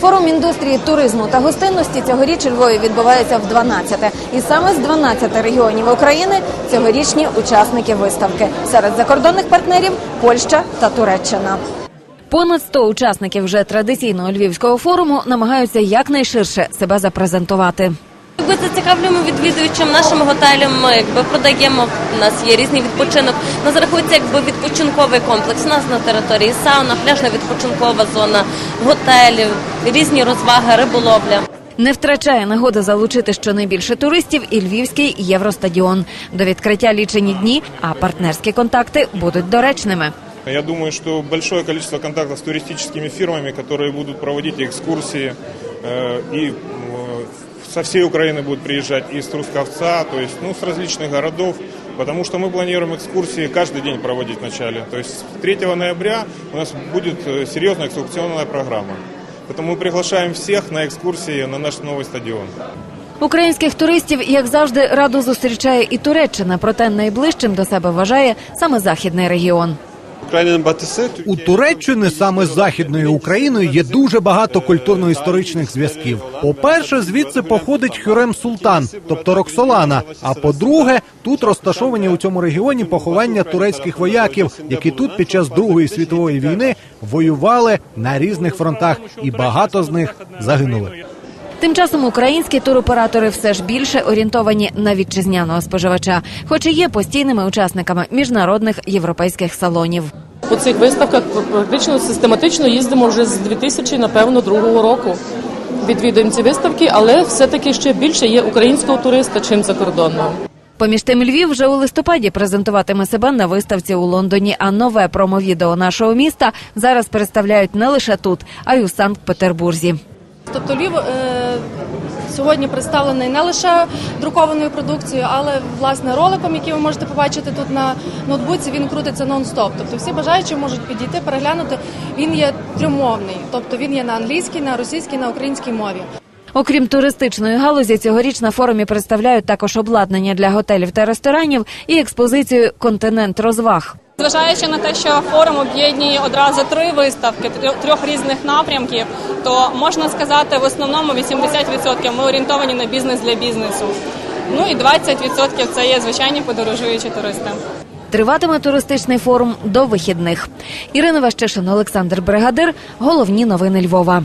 Форум індустрії туризму та гостинності цьогоріч у Львові відбувається в 12-те. І саме з 12 регіонів України цьогорічні учасники виставки. Серед закордонних партнерів Польща та Туреччина. Понад 100 учасників вже традиційного львівського форуму намагаються якнайширше себе запрезентувати. Якби зацікавлюємо відвідувачам нашим готелям, ми якби продаємо. У нас є різний відпочинок. У нас рахується якби відпочинковий комплекс. У нас на території сауна, пляжна відпочинкова зона, готелі, різні розваги, риболовля. Не втрачає нагоди залучити щонайбільше туристів і львівський євростадіон. До відкриття лічені дні, а партнерські контакти будуть доречними. Я думаю, что большое количество контактов с туристическими фирмами, которые будут проводить экскурсии, э, и э, со всей Украины будут приезжать и с Трусковца, то есть ну, с различных городов, потому что мы планируем экскурсии каждый день проводить вначале. То есть с 3 ноября у нас будет э, серьезная экскурсионная программа. Поэтому мы приглашаем всех на экскурсии на наш новый стадион. Українських туристів, як завжди, радо зустрічає і Туреччина, проте найближчим до себе вважає саме західний регіон. У Туреччини саме з західною Україною є дуже багато культурно-історичних зв'язків. По-перше, звідси походить Хюрем Султан, тобто Роксолана. А по-друге, тут розташовані у цьому регіоні поховання турецьких вояків, які тут під час Другої світової війни воювали на різних фронтах, і багато з них загинули. Тим часом українські туроператори все ж більше орієнтовані на вітчизняного споживача, хоч і є постійними учасниками міжнародних європейських салонів. По цих виставках практично систематично їздимо вже з 2000, напевно, другого року. Відвідуємо ці виставки, але все-таки ще більше є українського туриста, чим закордонного. Поміж тим, Львів вже у листопаді презентуватиме себе на виставці у Лондоні. А нове промо-відео нашого міста зараз представляють не лише тут, а й у Санкт-Петербурзі. Тобто Львів е, сьогодні представлений не лише друкованою продукцією, але власне роликом, який ви можете побачити тут на ноутбуці. Він крутиться нон-стоп. Тобто всі бажаючі можуть підійти, переглянути. Він є трьомовний, тобто він є на англійській, на російській, на українській мові. Окрім туристичної галузі, цьогоріч на форумі представляють також обладнання для готелів та ресторанів і експозицію Континент розваг. Зважаючи на те, що форум об'єднує одразу три виставки трьох- різних напрямків, то можна сказати, в основному 80% ми орієнтовані на бізнес для бізнесу. Ну і 20% це є звичайні подорожуючі туристи. Триватиме туристичний форум до вихідних. Ірина Ващишин, Олександр Бригадир. Головні новини Львова.